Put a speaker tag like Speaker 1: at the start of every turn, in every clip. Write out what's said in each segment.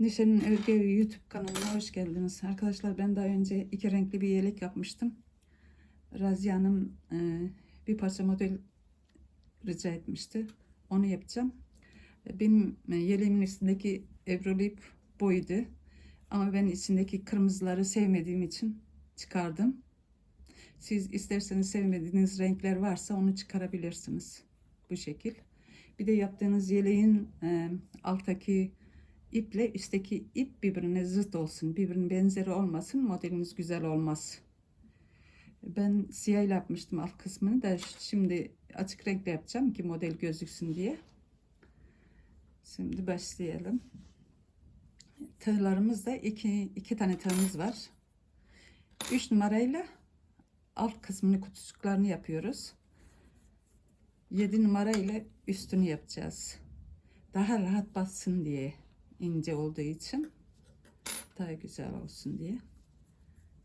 Speaker 1: Neşe'nin Örgü YouTube kanalına hoş geldiniz. Arkadaşlar ben daha önce iki renkli bir yelek yapmıştım. Raziye Hanım e, bir parça model rica etmişti. Onu yapacağım. Benim e, yeleğimin üstündeki ebrolu ip buydu. Ama ben içindeki kırmızıları sevmediğim için çıkardım. Siz isterseniz sevmediğiniz renkler varsa onu çıkarabilirsiniz. Bu şekil. Bir de yaptığınız yeleğin e, alttaki iple üstteki ip birbirine zıt olsun. Birbirinin benzeri olmasın. Modeliniz güzel olmaz. Ben siyah ile yapmıştım alt kısmını da şimdi açık renkle yapacağım ki model gözüksün diye. Şimdi başlayalım. Tığlarımızda iki, iki tane tığımız var. 3 numarayla alt kısmını kutucuklarını yapıyoruz. 7 numara ile üstünü yapacağız. Daha rahat bassın diye ince olduğu için daha güzel olsun diye.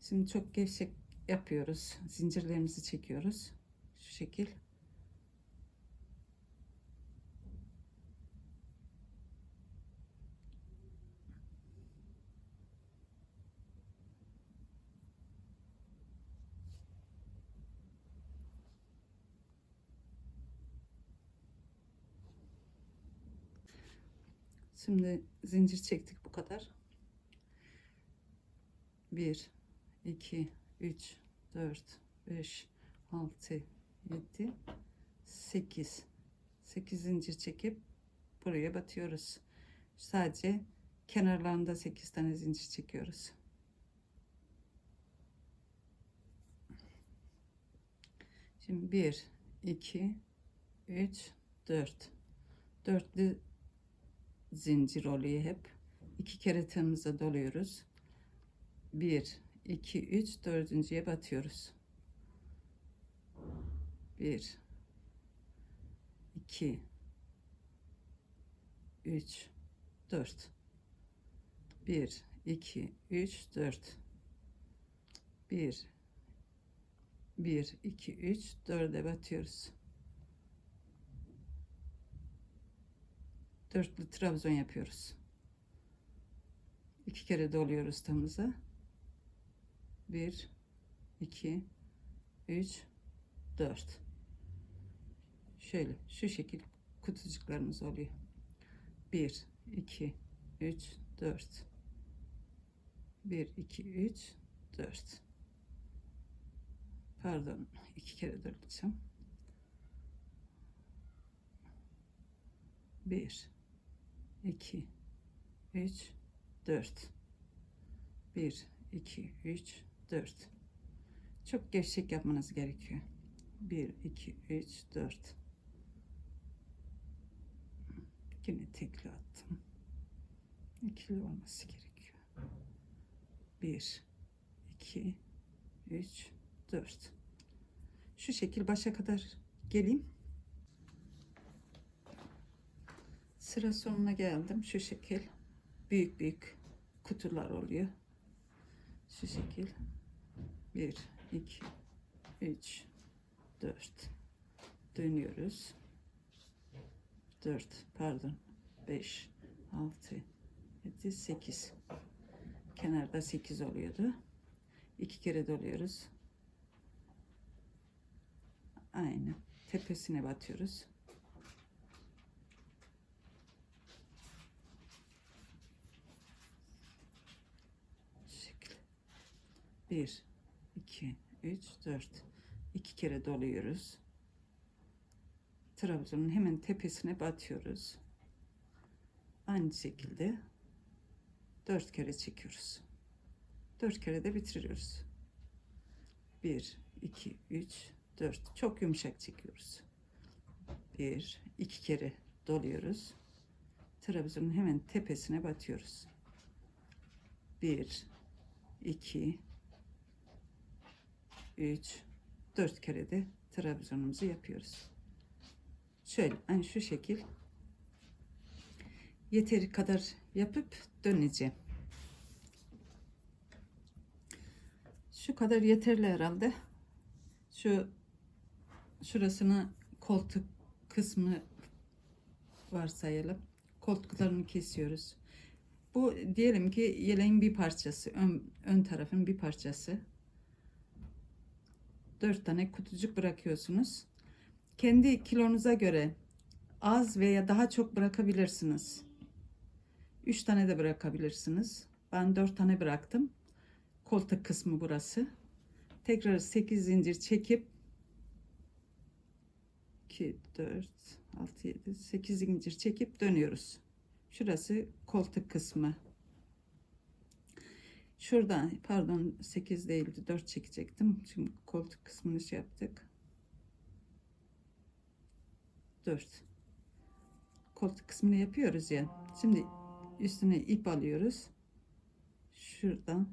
Speaker 1: Şimdi çok gevşek yapıyoruz. Zincirlerimizi çekiyoruz. Şu şekil. Şimdi zincir çektik bu kadar. 1 2 3 4 5 6 7 8 8 zincir çekip buraya batıyoruz. Sadece kenarlarında 8 tane zincir çekiyoruz. Şimdi 1 2 3 4 dörtlü zincir oluyor hep. İki kere tığımıza doluyoruz. 1 2 3 dördüncüye batıyoruz. 1 2 3 4 1 2 3 4 1 1 2 3 4'e batıyoruz. Dörtlü trabzon yapıyoruz. İki kere doluyoruz tığımıza. Bir, iki, üç, dört. Şöyle şu şekil kutucuklarımız oluyor. Bir, iki, üç, dört. Bir, iki, üç, dört. Pardon, iki kere dolacağım. Bir, 2 3 4 1 2 3 4 çok gevşek yapmanız gerekiyor. 1 2 3 4 yine tekli attım. İkili olması gerekiyor. 1 2 3 4 şu şekil başa kadar geleyim Sıra sonuna geldim. Şu şekil. Büyük büyük kutular oluyor. Şu şekil. 1, 2, 3, 4. Dönüyoruz. 4, pardon. 5, 6, 7, 8. Kenarda 8 oluyordu. İki kere doluyoruz. Aynı. Tepesine batıyoruz. şekil. 1 2 3 4 iki kere doluyoruz. Trabzonun hemen tepesine batıyoruz. Aynı şekilde 4 kere çekiyoruz. 4 kere de bitiriyoruz. 1 2 3 4 çok yumuşak çekiyoruz. 1 2 kere doluyoruz. Trabzonun hemen tepesine batıyoruz. 1 2 3 4 kere de trabzonumuzu yapıyoruz. Şöyle hani şu şekil yeteri kadar yapıp döneceğim. Şu kadar yeterli herhalde. Şu şurasını koltuk kısmı varsayalım. Koltuklarını kesiyoruz. Bu diyelim ki yeleğin bir parçası, ön, ön tarafın bir parçası. Dört tane kutucuk bırakıyorsunuz. Kendi kilonuza göre az veya daha çok bırakabilirsiniz. Üç tane de bırakabilirsiniz. Ben dört tane bıraktım. Koltuk kısmı burası. Tekrar 8 zincir çekip 2, 4, 6, 7, 8 zincir çekip dönüyoruz. Şurası koltuk kısmı. Şuradan pardon 8 değildi 4 çekecektim. Şimdi koltuk kısmını şey yaptık. 4. Koltuk kısmını yapıyoruz ya. Şimdi üstüne ip alıyoruz. Şuradan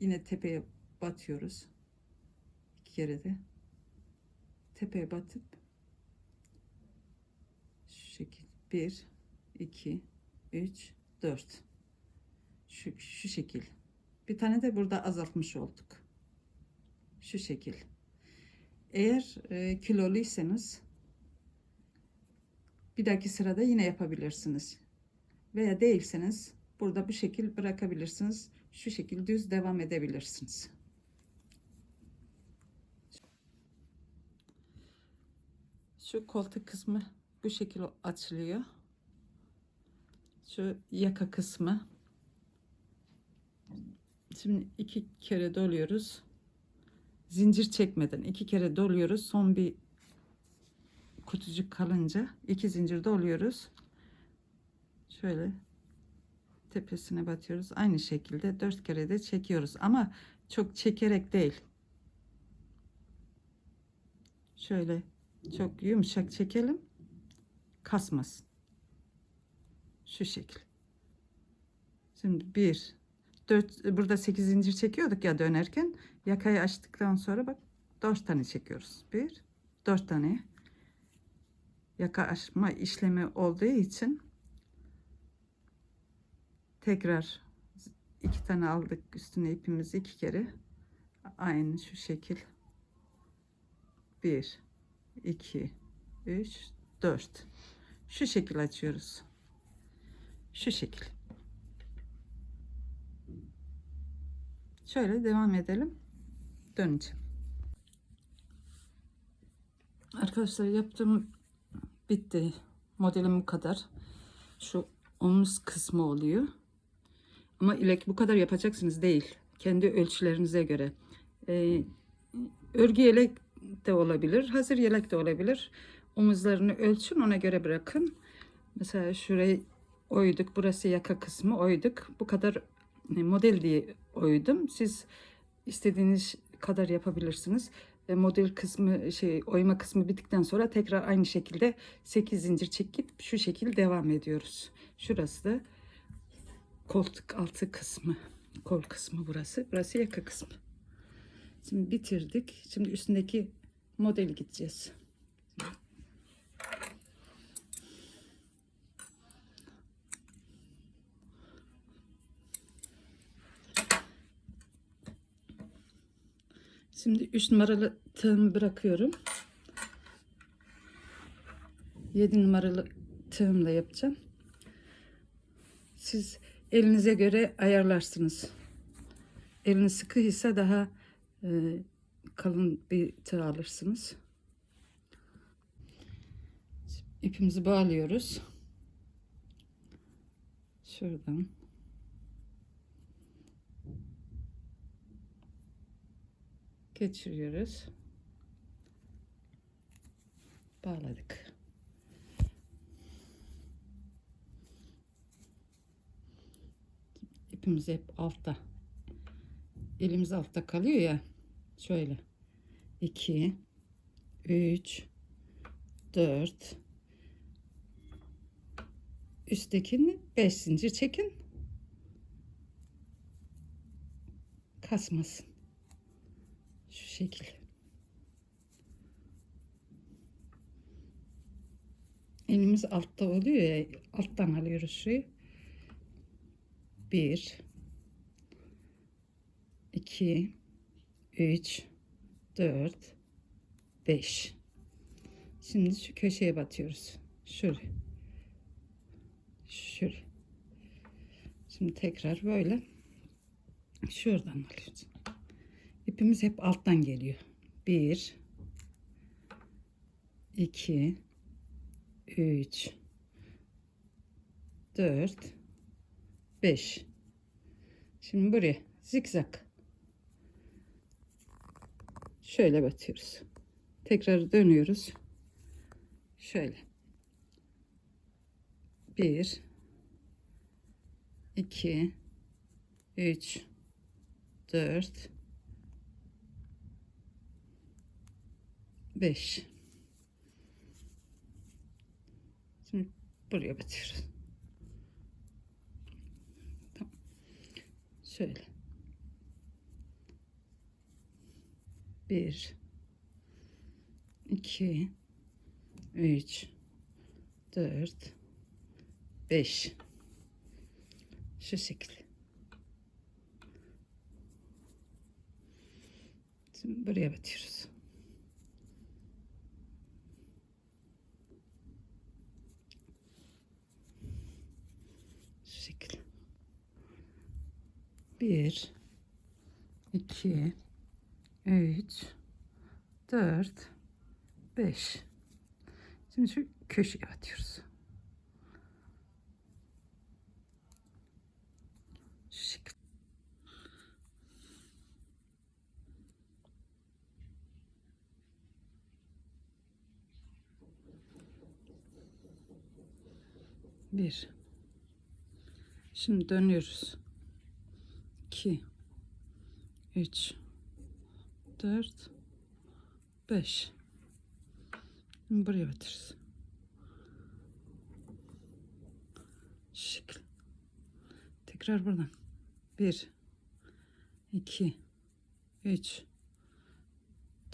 Speaker 1: yine tepeye batıyoruz. İki kere de tepeye batıp şu şekil 1 2 3 4 şu, şu şekil bir tane de burada azaltmış olduk. Şu şekil. Eğer e, kiloluysanız bir dahaki sırada yine yapabilirsiniz. Veya değilseniz burada bu şekil bırakabilirsiniz. Şu şekil düz devam edebilirsiniz. Şu koltuk kısmı bu şekil açılıyor. Şu yaka kısmı. Şimdi iki kere doluyoruz. Zincir çekmeden iki kere doluyoruz. Son bir kutucuk kalınca iki zincir doluyoruz. Şöyle tepesine batıyoruz. Aynı şekilde dört kere de çekiyoruz. Ama çok çekerek değil. Şöyle çok yumuşak çekelim. Kasmasın. Şu şekil. Şimdi bir, dört, burada sekiz zincir çekiyorduk ya dönerken. Yakayı açtıktan sonra bak dört tane çekiyoruz. Bir, dört tane. Yaka açma işlemi olduğu için tekrar iki tane aldık üstüne ipimizi iki kere. Aynı şu şekil. Bir, 2 3 4 şu şekil açıyoruz şu şekil şöyle devam edelim döneceğim arkadaşlar yaptığım bitti modelim bu kadar şu omuz kısmı oluyor ama ilek bu kadar yapacaksınız değil kendi ölçülerinize göre ee, örgü yelek de olabilir. Hazır yelek de olabilir. Omuzlarını ölçün ona göre bırakın. Mesela şurayı oyduk. Burası yaka kısmı oyduk. Bu kadar e, model diye oydum. Siz istediğiniz kadar yapabilirsiniz. Ve model kısmı şey oyma kısmı bittikten sonra tekrar aynı şekilde 8 zincir çekip şu şekil devam ediyoruz. Şurası da koltuk altı kısmı. Kol kısmı burası. Burası yaka kısmı. Şimdi bitirdik. Şimdi üstündeki model gideceğiz. Şimdi 3 numaralı tığımı bırakıyorum. 7 numaralı tığımla yapacağım. Siz elinize göre ayarlarsınız. Eliniz sıkıysa daha e, kalın bir tığ alırsınız. İpimizi bağlıyoruz. Şuradan. Geçiriyoruz. Bağladık. İpimiz hep altta. Elimiz altta kalıyor ya. Şöyle. 2 3 4 üsttekini 5 zincir çekin. Kasmasın. Şekil. Elimiz altta oluyor ya alttan alıyoruz şurayı. 1 2 3 4 5 Şimdi şu köşeye batıyoruz. Şuraya. Şuraya. Şimdi tekrar böyle şuradan alıyoruz. İpimiz hep alttan geliyor. 1 2 3 4 5 Şimdi buraya zikzak şöyle batıyoruz. Tekrar dönüyoruz. Şöyle. 1 2 3 4 5 Şimdi buraya batıyoruz. Tamam. Şöyle. 1 2 3 4 5 şu şekil. Şimdi buraya batıyoruz. 1 2 3 4 5 Şimdi şu köşeye batıyoruz. Şu şekilde. Bir. Şimdi dönüyoruz. 2 3 4 5 Şimdi buraya batırırız. Şu şekil. Tekrar buradan. 1 2 3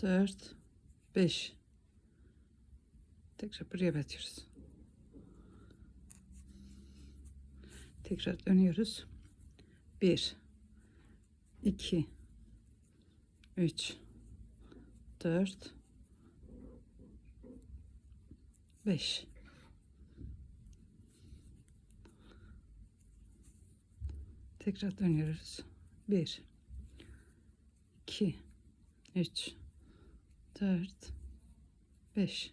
Speaker 1: 4 5 Tekrar buraya batıyoruz. Tekrar dönüyoruz. 1 2 3 4 5 Tekrar dönüyoruz. 1 2 3 4 5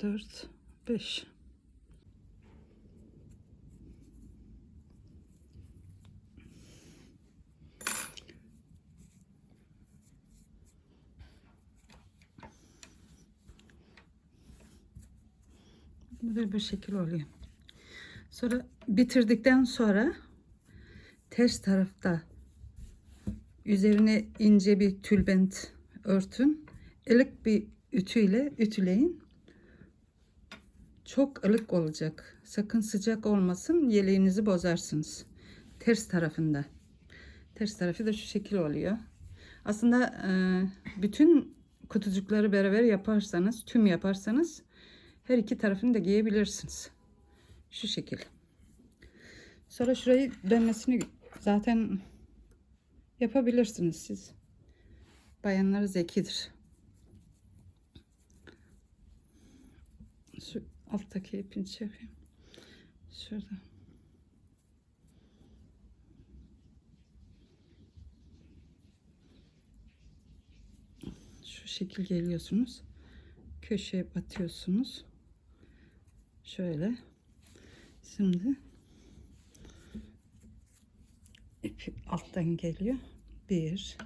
Speaker 1: 4 5 Böyle bir şekil oluyor. Sonra bitirdikten sonra ters tarafta üzerine ince bir tülbent örtün. Ilık bir ütüyle ütüleyin. Çok ılık olacak. Sakın sıcak olmasın. Yeleğinizi bozarsınız. Ters tarafında. Ters tarafı da şu şekil oluyor. Aslında e, bütün kutucukları beraber yaparsanız, tüm yaparsanız her iki tarafını da giyebilirsiniz. Şu şekil. Sonra şurayı dönmesini zaten yapabilirsiniz siz. Bayanlar zekidir. Şu alttaki ipini yapayım. Şurada. Şu şekil geliyorsunuz. Köşeye batıyorsunuz. Şöyle. Şimdi ip alttan geliyor. Bir,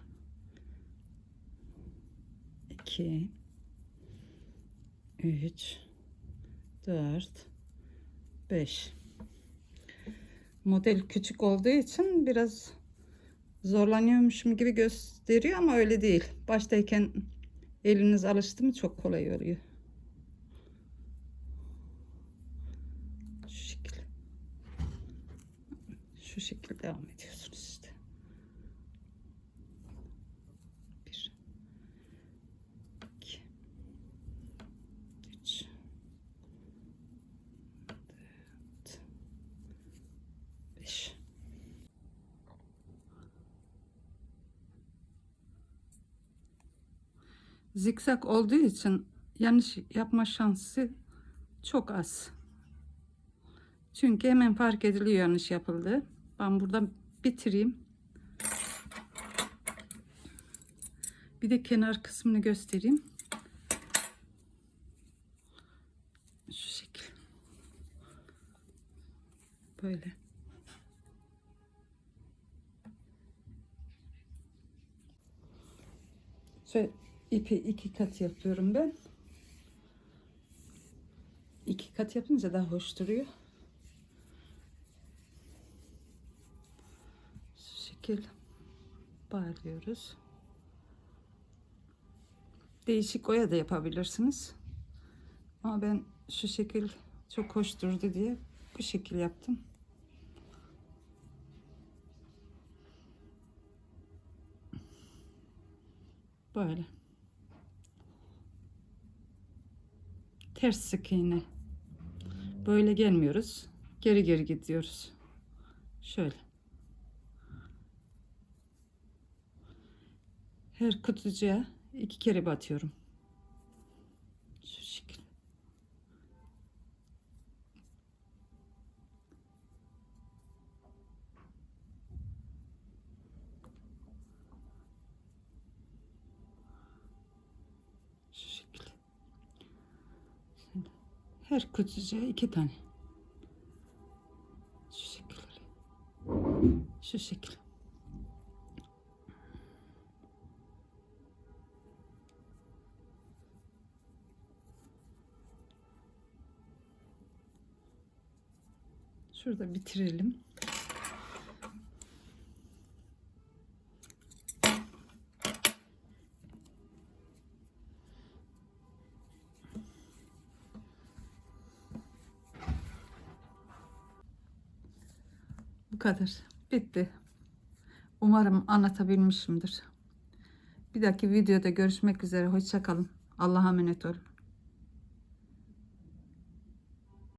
Speaker 1: iki, üç, dört, beş. Model küçük olduğu için biraz zorlanıyormuşum gibi gösteriyor ama öyle değil. Baştayken Eliniz alıştı mı çok kolay oluyor. Şu şekil. Şu şekil devam ediyorsunuz işte. Bir. iki, Üç. Dört. Beş. Zikzak olduğu için yanlış yapma şansı çok az. Çünkü hemen fark ediliyor yanlış yapıldı. Ben burada bitireyim. Bir de kenar kısmını göstereyim. Şu şekil. Böyle. Şöyle ipi iki kat yapıyorum ben. İki kat yapınca daha hoş duruyor. Şu şekil bağlıyoruz. Değişik oya da yapabilirsiniz. Ama ben şu şekil çok hoş durdu diye bu şekil yaptım. Böyle. Ters sık iğne. Böyle gelmiyoruz. Geri geri gidiyoruz. Şöyle. Her kutucuğa iki kere batıyorum. Şu şekil. Şu şekil. Şimdi her kutucuğa iki tane. Şu şekil. oluyor. Şu şekil. Şurada bitirelim. Kadar. Bitti. Umarım anlatabilmişimdir. Bir dahaki videoda görüşmek üzere. Hoşça kalın. Allah'a emanet olun.